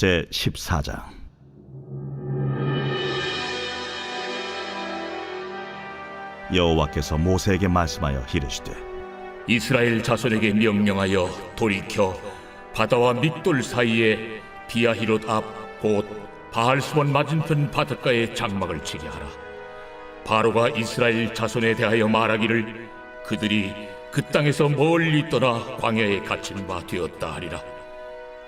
제 14장 여호와께서 모세에게 말씀하여 이르시되 이스라엘 자손에게 명령하여 돌이켜 바다와 믹돌 사이에 비아히롯 앞곧 바알스본 맞은편 바닷가에 장막을 치게 하라. 바로가 이스라엘 자손에 대하여 말하기를 그들이 그 땅에서 멀리 떠나 광야에 갇힌 바 되었다 하리라.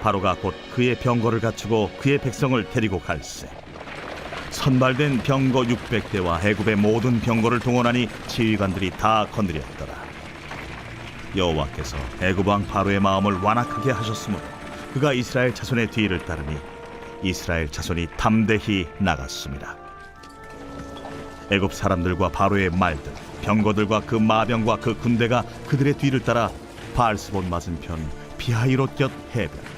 바로가 곧 그의 병거를 갖추고 그의 백성을 데리고 갈새. 선발된 병거 600대와 애굽의 모든 병거를 동원하니 지휘관들이 다 건드렸더라. 여호와께서 애굽 왕 바로의 마음을 완악하게 하셨으므로 그가 이스라엘 자손의 뒤를 따르니 이스라엘 자손이 담대히 나갔습니다. 애굽 사람들과 바로의 말들 병거들과 그 마병과 그 군대가 그들의 뒤를 따라 바알스본 맞은편 비하이롯 곁 해변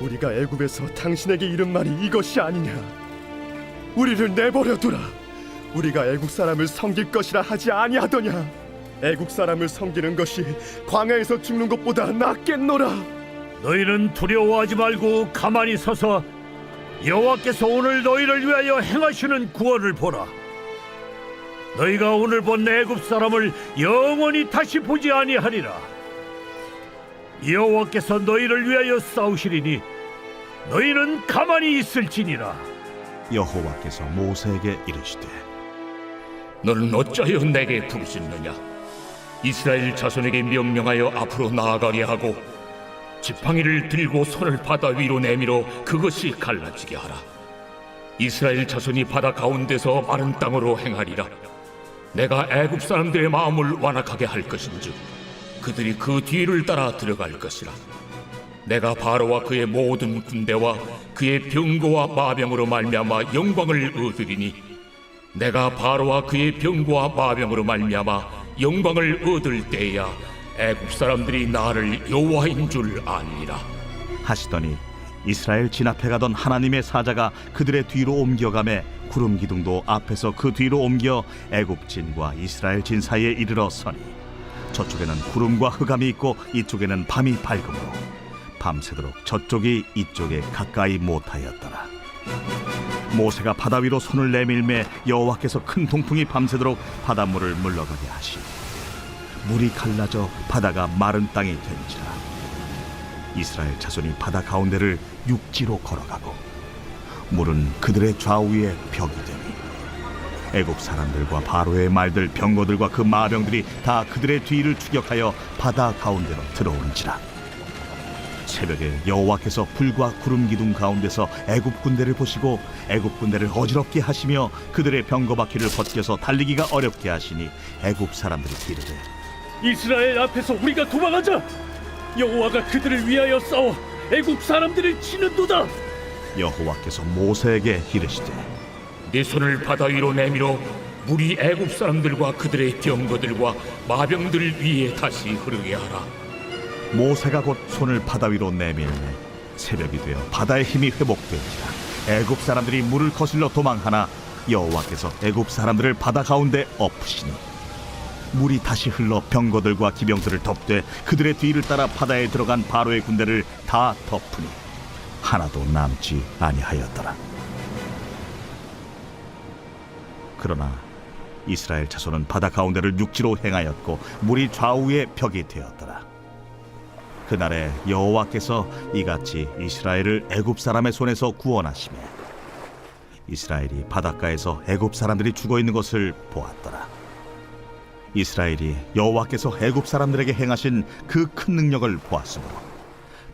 우리가 애굽에서 당신에게 이른 말이 이것이 아니냐 우리를 내버려 두라 우리가 애국 사람을 섬길 것이라 하지 아니하더냐 애국 사람을 섬기는 것이 광야에서 죽는 것보다 낫겠노라 너희는 두려워하지 말고 가만히 서서 여호와께서 오늘 너희를 위하여 행하시는 구원을 보라. 너희가 오늘 본 애굽 사람을 영원히 다시 보지 아니하리라. 여호와께서 너희를 위하여 싸우시리니 너희는 가만히 있을지니라. 여호와께서 모세에게 이르시되 너는 어찌하여 내게 부르짖느냐? 이스라엘 자손에게 명령하여 앞으로 나아가게 하고 지팡이를 들고 손을 바다 위로 내밀어 그것이 갈라지게 하라. 이스라엘 자손이 바다 가운데서 마른 땅으로 행하리라. 내가 애굽 사람들의 마음을 완악하게 할 것인즉 그들이 그 뒤를 따라 들어갈 것이라. 내가 바로와 그의 모든 군대와 그의 병거와 마병으로 말미암아 영광을 얻으리니 내가 바로와 그의 병거와 마병으로 말미암아 영광을 얻을 때야 애굽 사람들이 나를 여호와인 줄 아니라 하시더니 이스라엘 진 앞에 가던 하나님의 사자가 그들의 뒤로 옮겨가매 구름 기둥도 앞에서 그 뒤로 옮겨 애굽 진과 이스라엘 진 사이에 이르러 서니 저쪽에는 구름과 흑암이 있고 이쪽에는 밤이 밝음으로 밤새도록 저쪽이 이쪽에 가까이 못하였더라. 모세가 바다 위로 손을 내밀매 여호와께서 큰 동풍이 밤새도록 바닷물을 물러가게 하시니 물이 갈라져 바다가 마른 땅이 된지라. 이스라엘 자손이 바다 가운데를 육지로 걸어가고 물은 그들의 좌우에 벽이 되니 애굽 사람들과 바로의 말들 병거들과 그 마병들이 다 그들의 뒤를 추격하여 바다 가운데로 들어온지라 새벽에 여호와께서 불과 구름 기둥 가운데서 애굽 군대를 보시고 애굽 군대를 어지럽게 하시며 그들의 병거 바퀴를 벗겨서 달리기가 어렵게 하시니 애굽 사람들이 이르되 이스라엘 앞에서 우리가 도망하자. 여호와가 그들을 위하여 싸워 애굽 사람들을 치는도다. 여호와께서 모세에게 이르시되 내 손을 바다 위로 내밀어 물이 애굽 사람들과 그들의 병거들과 마병들 위에 다시 흐르게 하라. 모세가 곧 손을 바다 위로 내밀매 새벽이 되어 바다의 힘이 회복된지라. 애굽 사람들이 물을 거슬러 도망하나 여호와께서 애굽 사람들을 바다 가운데 엎으시니 물이 다시 흘러 병거들과 기병들을 덮되 그들의 뒤를 따라 바다에 들어간 바로의 군대를 다 덮으니 하나도 남지 아니하였더라 그러나 이스라엘 자손은 바다 가운데를 육지로 행하였고 물이 좌우에 벽이 되었더라 그날에 여호와께서 이같이 이스라엘을 애굽 사람의 손에서 구원하시매 이스라엘이 바닷가에서 애굽 사람들이 죽어 있는 것을 보았더라. 이스라엘이 여호와께서 애굽 사람들에게 행하신 그 큰 능력을 보았으므로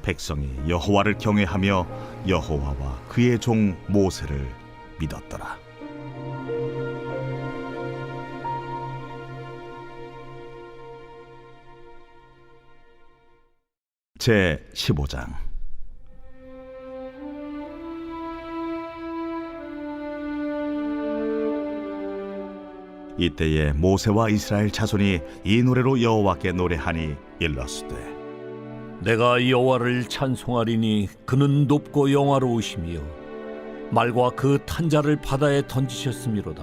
백성이 여호와를 경외하며 여호와와 그의 종 모세를 믿었더라. 제 15장. 이때에 모세와 이스라엘 자손이 이 노래로 여호와께 노래하니 일렀으되 내가 여호와를 찬송하리니 그는 높고 영화로우시며 말과 그 탄자를 바다에 던지셨음이로다.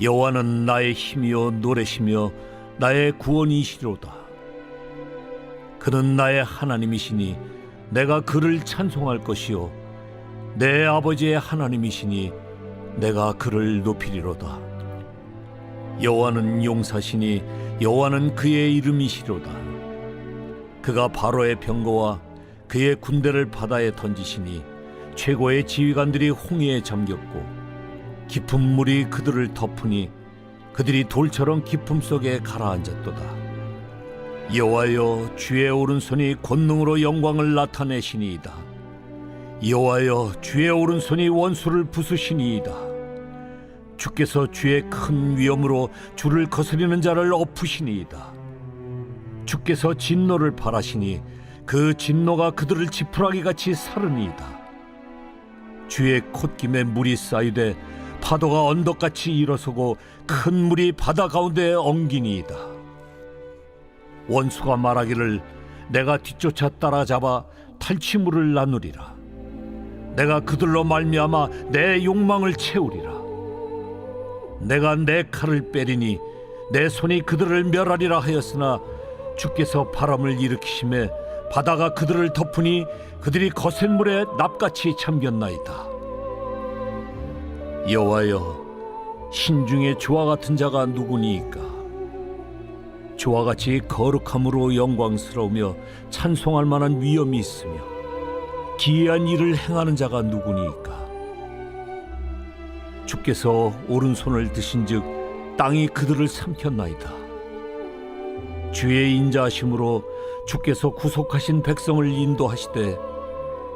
여호와는 나의 힘이요 노래시며 나의 구원이시로다 그는 나의 하나님이시니 내가 그를 찬송할 것이요. 내 아버지의 하나님이시니 내가 그를 높이리로다. 여호와는 용사시니 여호와는 그의 이름이시로다. 그가 바로의 병거와 그의 군대를 바다에 던지시니 최고의 지휘관들이 홍해에 잠겼고 깊은 물이 그들을 덮으니 그들이 돌처럼 깊음 속에 가라앉았도다. 여호와여 주의 오른손이 권능으로 영광을 나타내시니이다. 여호와여 주의 오른손이 원수를 부수시니이다. 주께서 주의 큰 위엄으로 주를 거스리는 자를 엎으시니이다. 주께서 진노를 바라시니 그 진노가 그들을 지푸라기 같이 사르니이다. 주의 콧김에 물이 쌓이되 파도가 언덕같이 일어서고 큰 물이 바다 가운데 엉기니이다. 원수가 말하기를 내가 뒤쫓아 따라잡아 탈취물을 나누리라. 내가 그들로 말미암아 내 욕망을 채우리라. 내가 내 칼을 빼리니 내 손이 그들을 멸하리라 하였으나 주께서 바람을 일으키심에 바다가 그들을 덮으니 그들이 거센 물에 납같이 잠겼나이다. 여호와여 신중에 주와 같은 자가 누구니이까 주와 같이 거룩함으로 영광스러우며 찬송할 만한 위엄이 있으며 기이한 일을 행하는 자가 누구니이까 주께서 오른손을 드신즉 땅이 그들을 삼켰나이다. 주의 인자하심으로 주께서 구속하신 백성을 인도하시되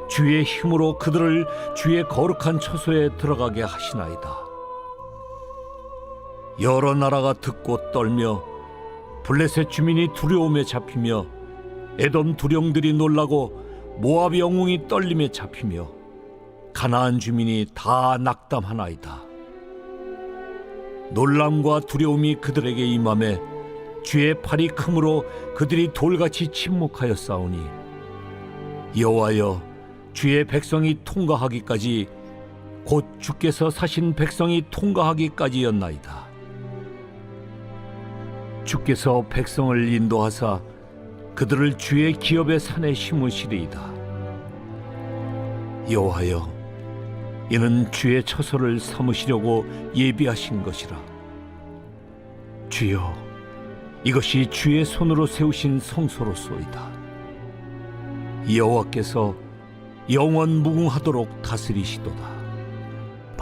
주의 힘으로 그들을 주의 거룩한 처소에 들어가게 하시나이다. 여러 나라가 듣고 떨며 블레셋 주민이 두려움에 잡히며 에돔 두령들이 놀라고 모압 영웅이 떨림에 잡히며 가나안 주민이 다 낙담하나이다. 놀람과 두려움이 그들에게 임함에 주의 팔이 크므로 그들이 돌같이 침묵하여 싸우니 여호와여 주의 백성이 통과하기까지 곧 주께서 사신 백성이 통과하기까지였나이다. 주께서 백성을 인도하사 그들을 주의 기업의 산에 심으시리이다. 여호와여 이는 주의 처소를 삼으시려고 예비하신 것이라. 주여 이것이 주의 손으로 세우신 성소로소이다. 여호와께서 영원 무궁하도록 다스리시도다.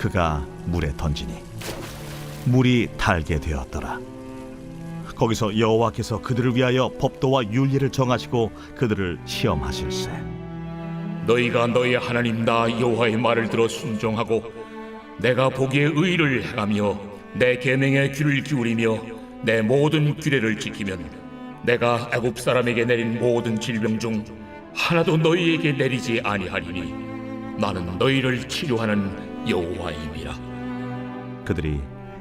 그가 물에 던지니 물이 달게 되었더라. 거기서 여호와께서 그들을 위하여 법도와 윤리를 정하시고 그들을 시험하실세. 너희가 너희 하나님 나 여호와의 말을 들어 순종하고 내가 보기에 의를 행하며 내 계명에 귀를 기울이며 내 모든 규례를 지키면 내가 애굽 사람에게 내린 모든 질병 중 하나도 너희에게 내리지 아니하리니 나는 너희를 치료하는 여호와임이라. 그들이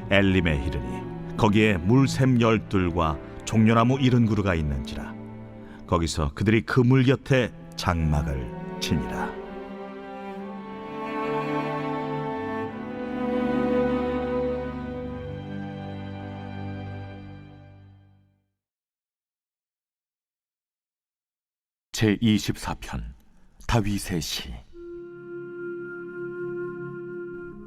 엘림에 이르니 거기에 물샘 열둘과 종려나무 이른 그루가 있는지라. 거기서 그들이 그 물 곁에 장막을 치니라. 제 24편 다윗의 시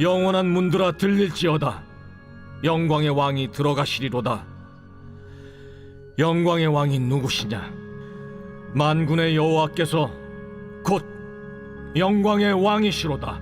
영원한 문들아 들릴지어다. 영광의 왕이 들어가시리로다. 영광의 왕이 누구시냐? 만군의 여호와께서 곧 영광의 왕이시로다